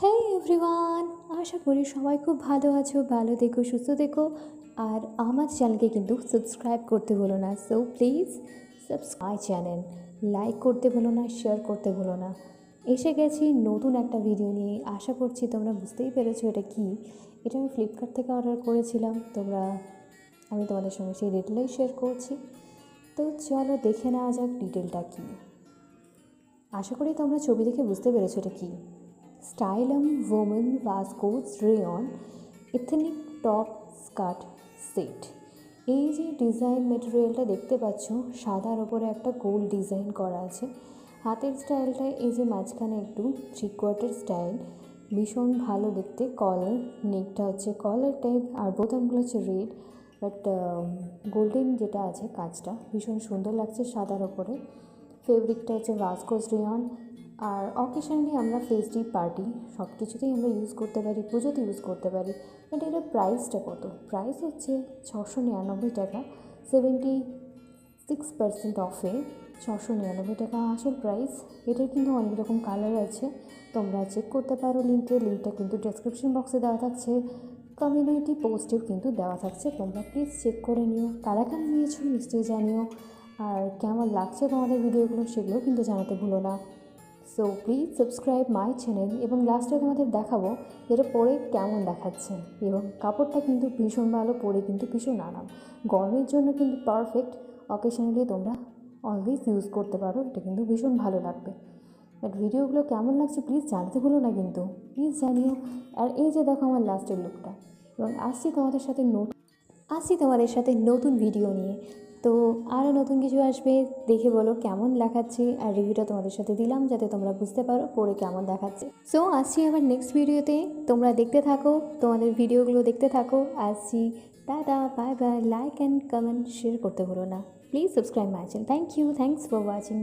হ্যাঁ এভরিওয়ান আশা করি সবাই খুব ভালো আছো, ভালো দেখো সুস্থ দেখো আর আমার চ্যানেলকে কিন্তু সাবস্ক্রাইব করতে ভুলো না। So please subscribe channel like করতে ভুলো না শেয়ার করতে ভুলো না। এসে গেছি নতুন একটা ভিডিও নিয়ে। আশা করছি তোমরা বুঝতেই পেরেছ এটা কি। এটা আমি ফ্লিপকার্ট থেকে অর্ডার করেছিলাম। তোমরা, আমি তোমাদের সঙ্গে সেই ডিটেলই শেয়ার করছি। তো চলো দেখে নেওয়া যাক ডিটেলটা কী। আশা করি তোমরা ছবি দেখে বুঝতে পেরেছ এটা কী। Stylum women viscose rayon ethnic top skirt set এই যে ডিজাইন মেটেরিয়ালটা দেখতে পাচ্ছ, সাদার ওপরে একটা গোল ডিজাইন করা আছে। হাতের স্টাইলটা এই যে মাঝখানে একটু থ্রি স্টাইল ভীষণ ভালো দেখতে। কলার নেকটা হচ্ছে কলার টাইপ আর বোতামগুলো হচ্ছে রেড বাট গোল্ডেন যেটা আছে কাজটা, ভীষণ সুন্দর লাগছে সাদার ওপরে। ফেব্রিকটা হচ্ছে ভাস্কোজ রেয়ন আর অকেশনালি আমরা ফেস্টিভ পার্টি সব কিছুতেই আমরা ইউজ করতে পারি, পুজোতে ইউজ করতে পারি। বাট এটার প্রাইসটা কত? প্রাইস হচ্ছে ছশো নিরানব্বই টাকা। সেভেন্টি সিক্স পার্সেন্ট অফে ছশো নিরানব্বই টাকা। আসল প্রাইস এটার কিন্তু অনেক রকম কালার আছে। তোমরা চেক করতে পারো লিঙ্কে লিঙ্কটা কিন্তু ডেসক্রিপশন বক্সে দেওয়া থাকছে। কমিউনিটি পোস্টেও কিন্তু দেওয়া থাকছে। তোমরা প্লিজ চেক করে নিও। কারা কারা নিয়েছো নিশ্চয়ই জানিও। আর কেমন লাগছে তোমাদের ভিডিওগুলো সেগুলোও কিন্তু জানাতে ভুলো না। So please subscribe my channel এবং লাস্টে তোমাদের দেখাবো যেটা পরে কেমন দেখাচ্ছে। এবং কাপড়টা কিন্তু ভীষণ ভালো, পরে কিন্তু ভীষণ আরাম। গরমের জন্য কিন্তু পারফেক্ট অকেশনালি তোমরা অলওয়েজ ইউজ করতে পারো, এটা কিন্তু ভীষণ ভালো লাগবে। বাট ভিডিওগুলো কেমন লাগছে প্লিজ জানতে ভুলো না কিন্তু। প্লিজ জানিও। আর এই যে দেখো আমার লাস্টের লুকটা এবং আসছি তোমাদের সাথে নোট আসছি তোমাদের সাথে নতুন ভিডিও নিয়ে। তো আরও নতুন কিছু আসবে, দেখে বলো কেমন দেখাচ্ছে আর রিভিউটা তোমাদের সাথে দিলাম যাতে তোমরা বুঝতে পারো পরে কেমন দেখাচ্ছে। সো আসছি আবার নেক্সট ভিডিওতে তোমরা দেখতে থাকো, তোমাদের ভিডিওগুলো দেখতে থাকো। আসছি। Tata bye bye like and comment share করতে ভুলো না। Please subscribe my channel thank you thanks for watching